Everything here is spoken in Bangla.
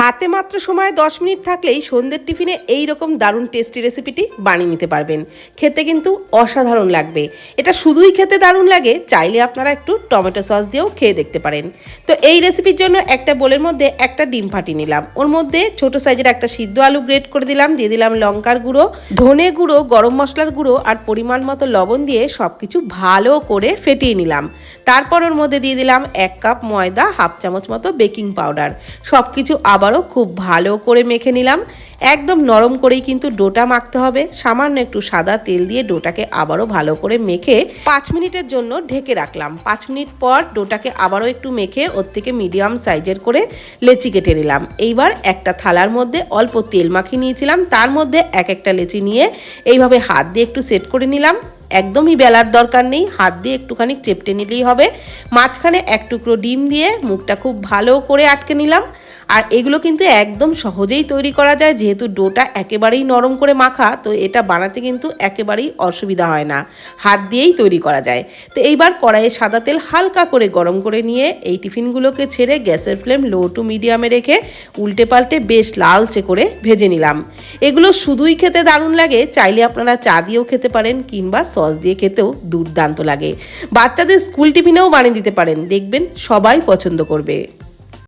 হাতে মাত্র সময় দশ মিনিট থাকলেই সন্ধ্যের টিফিনে এই রকম দারুণ টেস্টি রেসিপিটি বানিয়ে নিতে পারবেন। খেতে কিন্তু অসাধারণ লাগবে। এটা শুধুই খেতে দারুণ লাগে, চাইলে আপনারা একটু টমেটো সস দিয়েও খেয়ে দেখতে পারেন। তো এই রেসিপির জন্য একটা বোলের মধ্যে একটা ডিম ফাটিয়ে নিলাম। ওর মধ্যে ছোট সাইজের একটা সিদ্ধ আলু গ্রেট করে দিলাম, দিয়ে দিলাম লঙ্কার গুঁড়ো, ধনে গুঁড়ো, গরম মশলার গুঁড়ো আর পরিমাণ মতো লবণ দিয়ে সব কিছু ভালো করে ফেটিয়ে নিলাম। তারপর ওর মধ্যে দিয়ে দিলাম এক কাপ ময়দা, হাফ চামচ মতো বেকিং পাউডার সব কিছু আবারও খুব ভালো করে মেখে নিলাম। একদম নরম করেই কিন্তু ডোটা মাখতে হবে। সামান্য একটু সাদা তেল দিয়ে ডোটাকে আবারও ভালো করে মেখে পাঁচ মিনিটের জন্য ঢেকে রাখলাম। পাঁচ মিনিট পর ডোটাকে আবারও একটু মেখে ওর থেকে মিডিয়াম সাইজের করে লেচি কেটে নিলাম। এইবার একটা থালার মধ্যে অল্প তেল মাখিয়ে নিয়েছিলাম। তার মধ্যে এক একটা লেচি নিয়ে এইভাবে হাত দিয়ে একটু সেট করে নিলাম। একদমই বেলার দরকার নেই। হাত দিয়ে একটুখানি চেপটে নিলেই হবে। মাঝখানে এক টুকরো ডিম দিয়ে মুখটা খুব ভালো করে আটকে নিলাম। আর এগুলো কিন্তু একদম সহজেই তৈরি করা যায়, যেহেতু ডোটা একেবারেই নরম করে মাখা, তো এটা বানাতে কিন্তু একেবারেই অসুবিধা হয় না। হাত দিয়েই তৈরি করা যায়। তো এইবার কড়াইয়ে সাদা তেল হালকা করে গরম করে নিয়ে এই টিফিনগুলোকে ছেড়ে গ্যাসের ফ্লেম লো টু মিডিয়ামে রেখে উল্টে পাল্টে বেশ লালচে করে ভেজে নিলাম। এগুলো শুধুই খেতে দারুণ লাগে, চাইলে আপনারা চা দিয়েও খেতে পারেন কিংবা সস দিয়ে খেতেও দুর্দান্ত লাগে। বাচ্চাদের স্কুল টিফিনেও বানিয়ে দিতে পারেন, দেখবেন সবাই পছন্দ করবে।